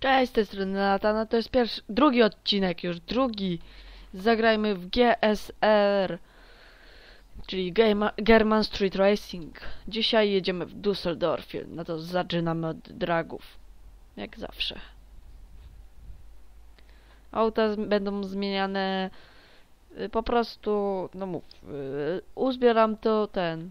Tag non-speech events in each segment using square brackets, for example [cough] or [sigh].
Cześć, z strony Natana, to jest pierwszy, drugi odcinek już, drugi. Zagrajmy w GSR, czyli Gema- German Street Racing. Dzisiaj jedziemy w Düsseldorfie, no to zaczynamy od dragów, jak zawsze. Auta będą zmieniane, y, po prostu, no mów, y, uzbieram to ten,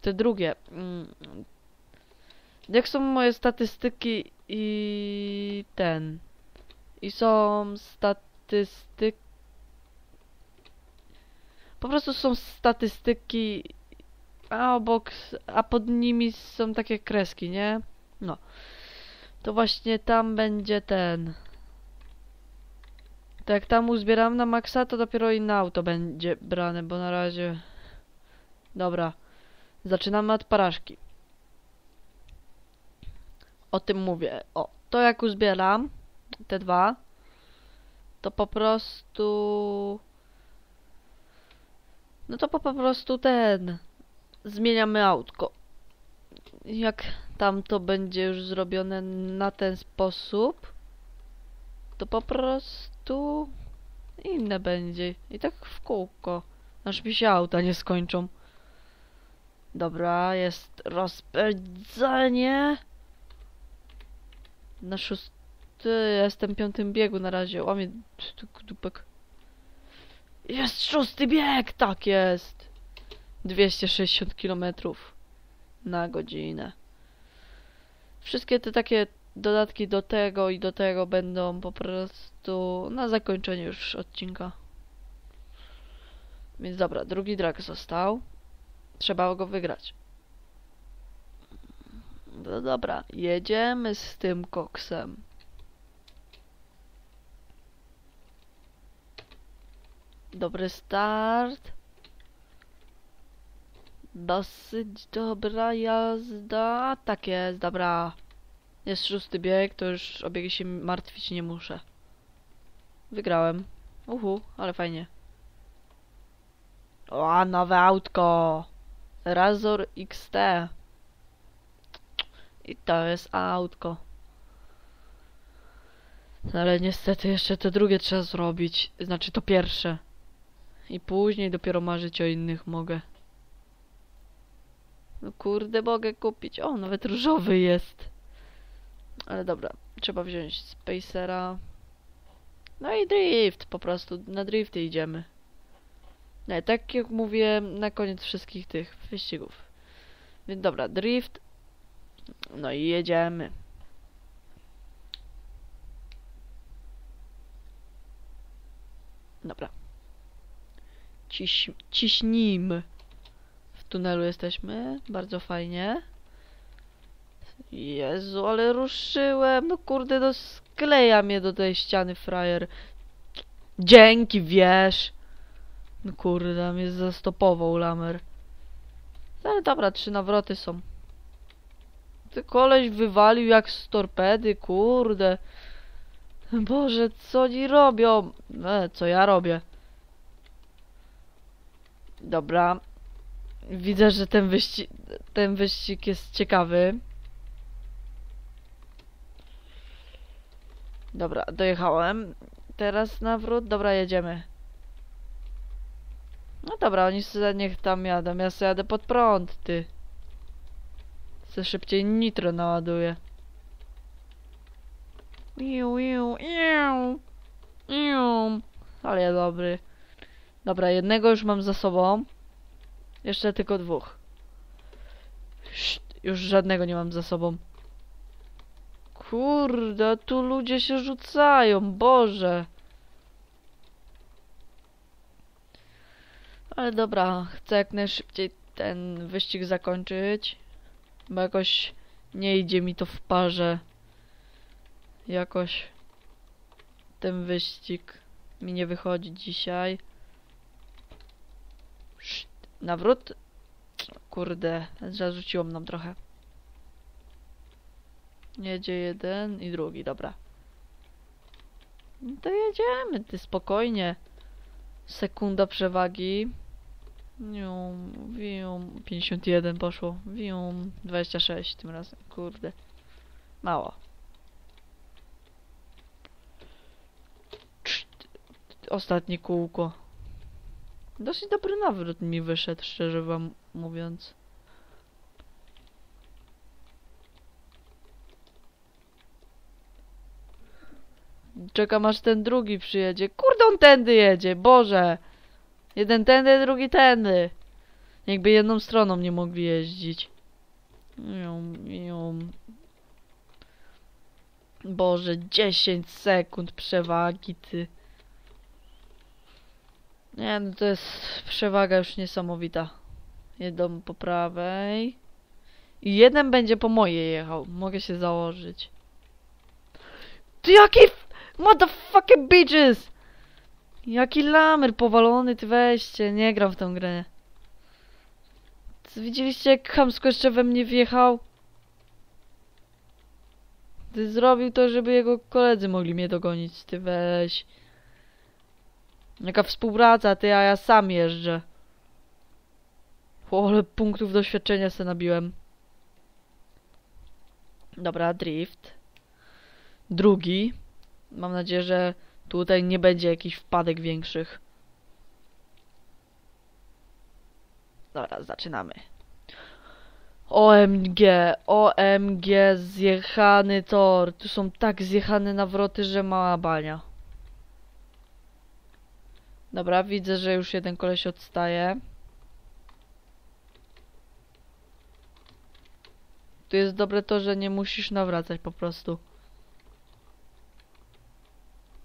te drugie. mm, Jak są moje statystyki i ten. I są statystyki. Po prostu są statystyki, a obok, a pod nimi są takie kreski, nie? No. To właśnie tam będzie ten. To jak tam uzbieram na maksa, to dopiero inne auto będzie brane, bo na razie... Dobra. Zaczynamy od paraszki. O tym mówię. O, to jak uzbieram te dwa, to po prostu... No to po, po prostu ten... Zmieniamy autko. Jak tam to będzie już zrobione na ten sposób, to po prostu inne będzie. I tak w kółko. Aż mi się auta nie skończą. Dobra, jest rozpędzenie. Na szósty, jestem piątym biegu na razie. Du- dupek. Jest szósty bieg! Tak jest! 260 km na godzinę. Wszystkie te takie dodatki do tego i do tego będą po prostu na zakończenie już odcinka. Więc dobra, drugi drag został. Trzeba go wygrać. No dobra, jedziemy z tym koksem. Dobry start. Dosyć dobra jazda. Tak jest, dobra. Jest szósty bieg, to już o biegi się martwić nie muszę. Wygrałem. Uhu, ale fajnie. O, nowe autko. Razor XT. I to jest autko. No Ale niestety jeszcze to drugie trzeba zrobić. Znaczy to pierwsze. I później dopiero marzyć o innych mogę. No kurde, mogę kupić. O, nawet różowy jest. Ale dobra, trzeba wziąć Spacera. No i drift, po prostu na drifty idziemy. Nie, tak jak mówię na koniec wszystkich tych wyścigów. Więc dobra, drift. No i jedziemy. Dobra. Ciś, ciśnijmy. W tunelu jesteśmy. Bardzo fajnie. Jezu, ale ruszyłem. No kurde, no skleja mnie do tej ściany, frajer. Dzięki, wiesz. No kurde, mnie zastopował lamer. Ale dobra, trzy nawroty są. Koleś wywalił jak z torpedy, kurde. Boże, co oni robią? E, co ja robię? Dobra. Widzę, że ten wyścig, ten wyścig jest ciekawy. Dobra, dojechałem. Teraz nawrót. Dobra, jedziemy. No dobra, oni sobie niech tam jadą. Ja sobie jadę pod prąd, ty. Se szybciej nitro naładuję. Iu, iu, iu. Iu. Ale ja dobry. Dobra, jednego już mam za sobą. Jeszcze tylko dwóch. Szt, już żadnego nie mam za sobą. Kurde, tu ludzie się rzucają, Boże. Ale dobra, chcę jak najszybciej ten wyścig zakończyć. Bo jakoś nie idzie mi to w parze. Jakoś ten wyścig mi nie wychodzi dzisiaj. Nawrót. Kurde, zarzuciło nam trochę. Jedzie jeden i drugi, dobra. No to jedziemy, ty spokojnie. Sekunda przewagi. Wium, wium, 51 poszło. Wium, 26 tym razem. Kurde. Mało. Ostatnie kółko. Dosyć dobry nawrót mi wyszedł, szczerze wam mówiąc. Czekam aż ten drugi przyjedzie. Kurde, on tędy jedzie, Boże! Jeden tędy, drugi tędy. Jakby jedną stroną nie mogli jeździć. Jum, jum. Boże, 10 sekund przewagi, ty. Nie, no to jest przewaga już niesamowita. Jedą po prawej. I jeden będzie po mojej jechał. Mogę się założyć. Ty jaki... Motherfucking bitches! Jaki lamer powalony, ty weźcie. Nie gram w tą grę. Widzieliście jak chamsko jeszcze we mnie wjechał? Ty zrobił to, żeby jego koledzy mogli mnie dogonić. Ty weź. Jaka współpraca, ty, a ja sam jeżdżę. O, ale punktów doświadczenia se nabiłem. Dobra, drift. Drugi. Mam nadzieję, że tutaj nie będzie jakichś wpadek większych. Dobra, zaczynamy. OMG, OMG, zjechany tor. Tu są tak zjechane nawroty, że mała bania. Dobra, widzę, że już jeden koleś odstaje. Tu jest dobre to, że nie musisz nawracać po prostu.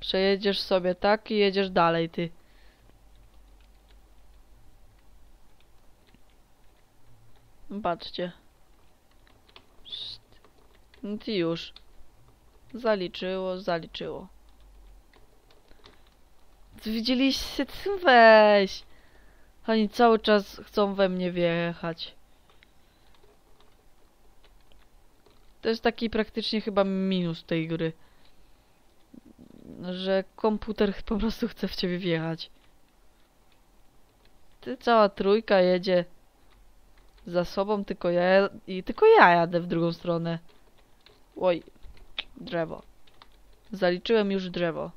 Przejedziesz sobie tak i jedziesz dalej, ty. Patrzcie. No ty już. Zaliczyło, zaliczyło. Widzieliście? Weź. Oni cały czas chcą we mnie wjechać. To jest taki praktycznie chyba minus tej gry. Że komputer po prostu chce w ciebie wjechać. Ty cała trójka jedzie za sobą, tylko ja i tylko ja jadę w drugą stronę. Oj, drzewo. Zaliczyłem już drzewo.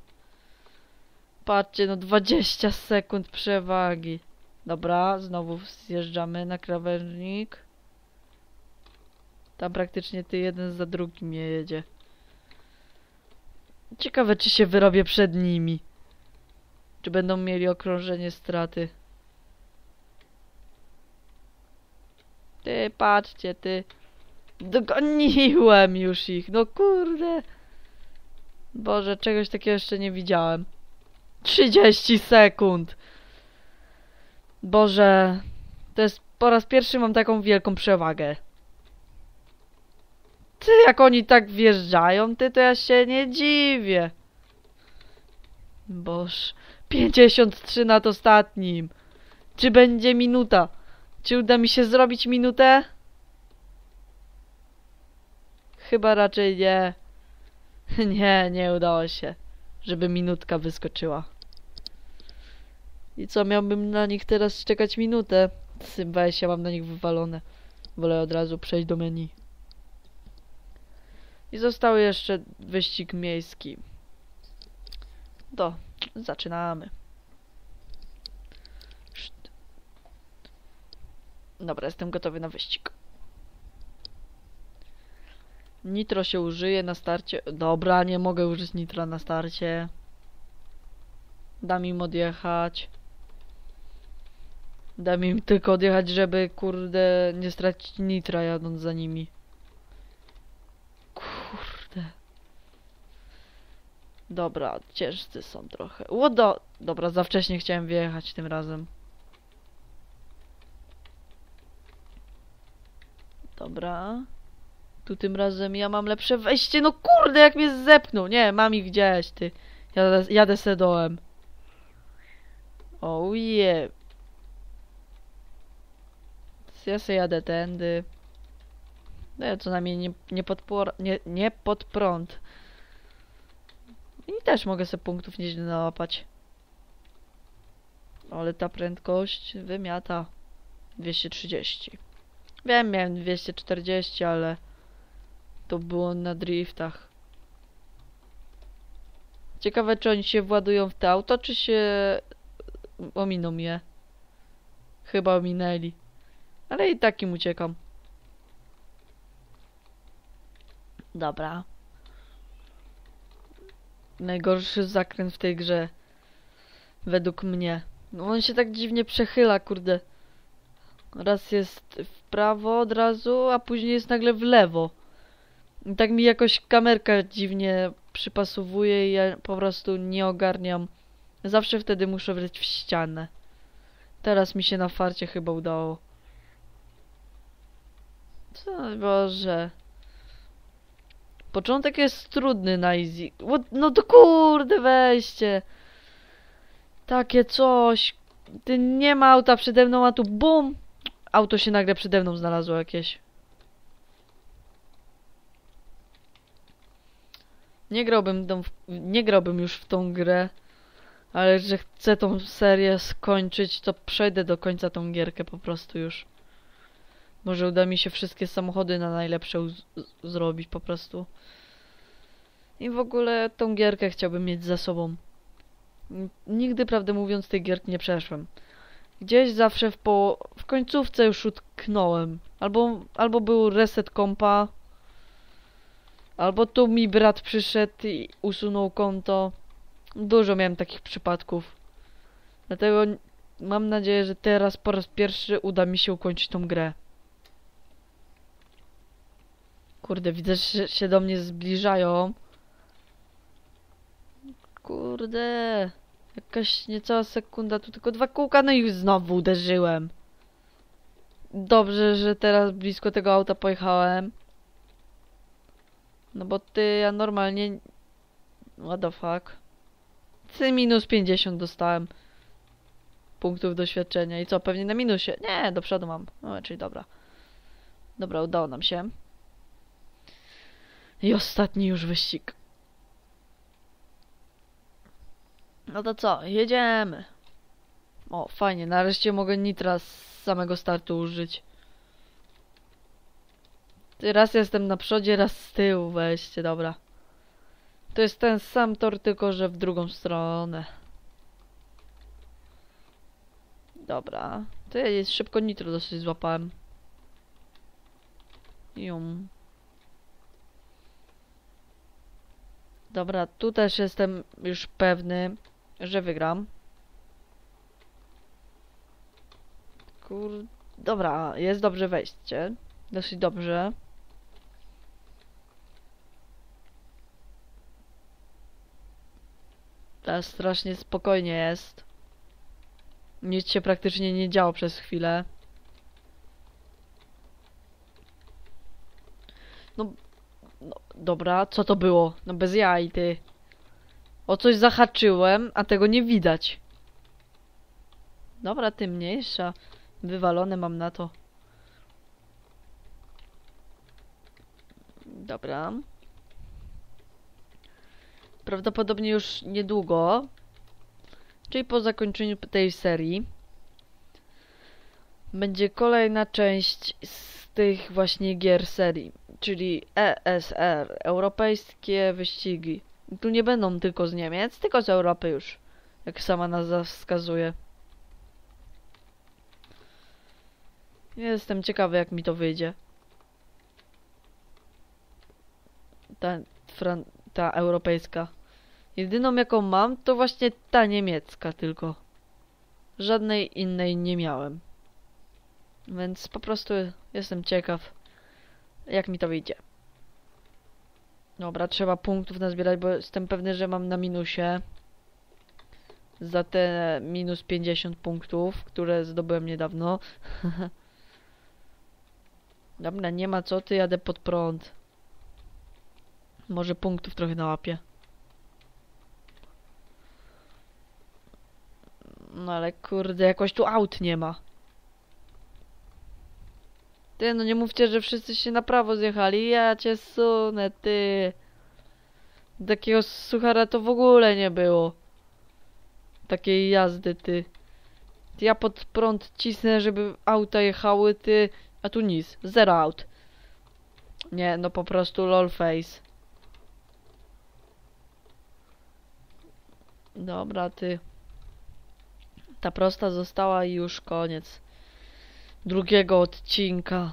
Patrzcie, no 20 sekund przewagi. Dobra, znowu zjeżdżamy na krawężnik. Tam praktycznie ty jeden za drugim je jedzie. Ciekawe, czy się wyrobię przed nimi. Czy będą mieli okrążenie straty. Ty, patrzcie, ty. Dogoniłem już ich, no kurde. Boże, czegoś takiego jeszcze nie widziałem. 30 sekund. Boże, to jest po raz pierwszy mam taką wielką przewagę. Ty, jak oni tak wjeżdżają, ty, to ja się nie dziwię. Boż, 53 nad ostatnim. Czy będzie minuta? Czy uda mi się zrobić minutę? Chyba raczej nie. [laughs] Nie, nie udało się, żeby minutka wyskoczyła. I co, miałbym na nich teraz czekać minutę? Weź, ja mam na nich wywalone. Wolę od razu przejść do menu. I został jeszcze wyścig miejski. To, zaczynamy. Dobra, jestem gotowy na wyścig. Nitro się użyje na starcie. Dobra, nie mogę użyć nitra na starcie. Dam im odjechać. Dam im tylko odjechać, żeby kurde nie stracić nitra jadąc za nimi. Dobra, ciężcy są trochę. Łodo! Dobra, za wcześnie chciałem wjechać tym razem. Dobra. Tu tym razem ja mam lepsze wejście. No kurde, jak mnie zepnął. Nie, mam ich gdzieś, ty. Jadę, jadę se dołem. Oh yeah. Ja se jadę tędy. No co najmniej nie, nie, pod por, nie, nie pod prąd. I też mogę sobie punktów nieźle nałapać. Ale ta prędkość wymiata 230. Wiem, miałem 240, ale to było na driftach. Ciekawe, czy oni się władują w te auto, czy się ominą je. Chyba ominęli. Ale i takim uciekam. Dobra. Najgorszy zakręt w tej grze. Według mnie. No on się tak dziwnie przechyla, kurde. Raz jest w prawo od razu, a później jest nagle w lewo. I tak mi jakoś kamerka dziwnie przypasowuje i ja po prostu nie ogarniam. Zawsze wtedy muszę wleć w ścianę. Teraz mi się na farcie chyba udało. Co, Boże. Początek jest trudny na easy. What? No to kurde, weźcie. Takie coś. Ty nie ma auta przede mną, a tu bum. Auto się nagle przede mną znalazło jakieś. Nie grałbym, tą, nie grałbym już w tą grę, ale że chcę tą serię skończyć, to przejdę do końca tą gierkę po prostu już. Może uda mi się wszystkie samochody na najlepsze zrobić po prostu. I w ogóle tą gierkę chciałbym mieć za sobą. Nigdy, prawdę mówiąc, tej gierki nie przeszłem. Gdzieś zawsze w, po... w końcówce już utknąłem. Albo, albo był reset kompa, albo tu mi brat przyszedł i usunął konto. Dużo miałem takich przypadków. Dlatego mam nadzieję, że teraz po raz pierwszy uda mi się ukończyć tą grę. Kurde, widzę, że się do mnie zbliżają. Kurde. Jakaś niecała sekunda, tu tylko dwa kółka, no i znowu uderzyłem. Dobrze, że teraz blisko tego auta pojechałem. No bo ty, ja normalnie... What the fuck? Ty minus 50 dostałem. Punktów doświadczenia. I co, pewnie na minusie? Nie, do przodu mam. No, czyli dobra. Dobra, udało nam się. I ostatni już wyścig. No to co, jedziemy. O, fajnie, nareszcie mogę nitra z samego startu użyć. Ty, Raz jestem na przodzie, raz z tyłu, weźcie, dobra. To jest ten sam tor, tylko że w drugą stronę. Dobra. To ja jest szybko nitro dosyć złapałem. Jum. Dobra, tu też jestem już pewny, że wygram. Kur... Dobra, jest dobrze wejście. Dosyć dobrze. Teraz strasznie spokojnie jest. Nic się praktycznie nie działo przez chwilę. No, no, dobra, co to było? No bez jaj, ty. O coś zahaczyłem, a tego nie widać. Dobra, ty mniejsza. Wywalone mam na to. Dobra. Prawdopodobnie już niedługo, czyli po zakończeniu tej serii, będzie kolejna część z tych właśnie gier serii, czyli ESR, Europejskie Wyścigi. Tu nie będą tylko z Niemiec, tylko z Europy już, jak sama nazwa wskazuje. Jestem ciekawy, jak mi to wyjdzie. Ta, fran ta europejska. Jedyną jaką mam, to właśnie ta niemiecka tylko. Żadnej innej nie miałem. Więc po prostu jestem ciekaw, jak mi to wyjdzie. Dobra, trzeba punktów nazbierać, bo jestem pewny, że mam na minusie. Za te minus 50 punktów, które zdobyłem niedawno. [laughs] Dobra, nie ma co, ty jadę pod prąd. Może punktów trochę nałapię. No ale kurde, jakoś tu aut nie ma. Ty, no nie mówcie, że wszyscy się na prawo zjechali. Ja cię sunę, ty. Takiego suchara to w ogóle nie było. Takiej jazdy, ty. Ja pod prąd cisnę, żeby auta jechały, ty. A tu nic. Zero aut. Nie, no po prostu lol face. Dobra, ty. Ta prosta została i już koniec. Drugiego odcinka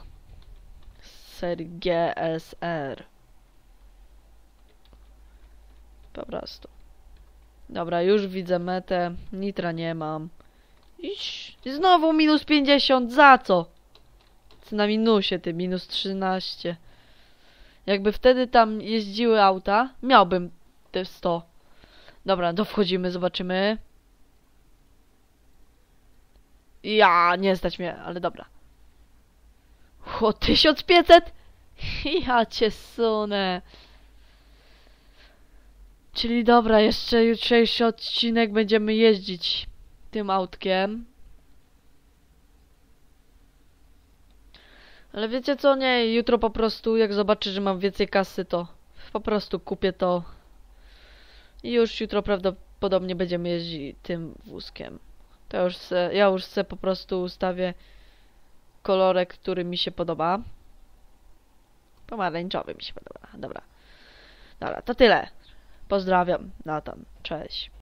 z serii GSR. Po prostu. Dobra, już widzę metę. Nitra nie mam. Iś, znowu minus 50, za co? Ty na minusie, ty, minus 13. Jakby wtedy tam jeździły auta, miałbym te 100. Dobra, to wchodzimy, zobaczymy. Ja, nie stać mnie, ale dobra. O, 1500? [laughs] Ja cię sunę. Czyli dobra, jeszcze jutrzejszy odcinek będziemy jeździć tym autkiem. Ale wiecie co, nie, jutro po prostu jak zobaczę, że mam więcej kasy, to po prostu kupię to. I już jutro prawdopodobnie będziemy jeździć tym wózkiem. To już se, ja już se po prostu ustawię kolorek, który mi się podoba. Pomarańczowy mi się podoba. Dobra. Dobra, to tyle. Pozdrawiam. Natan. Cześć.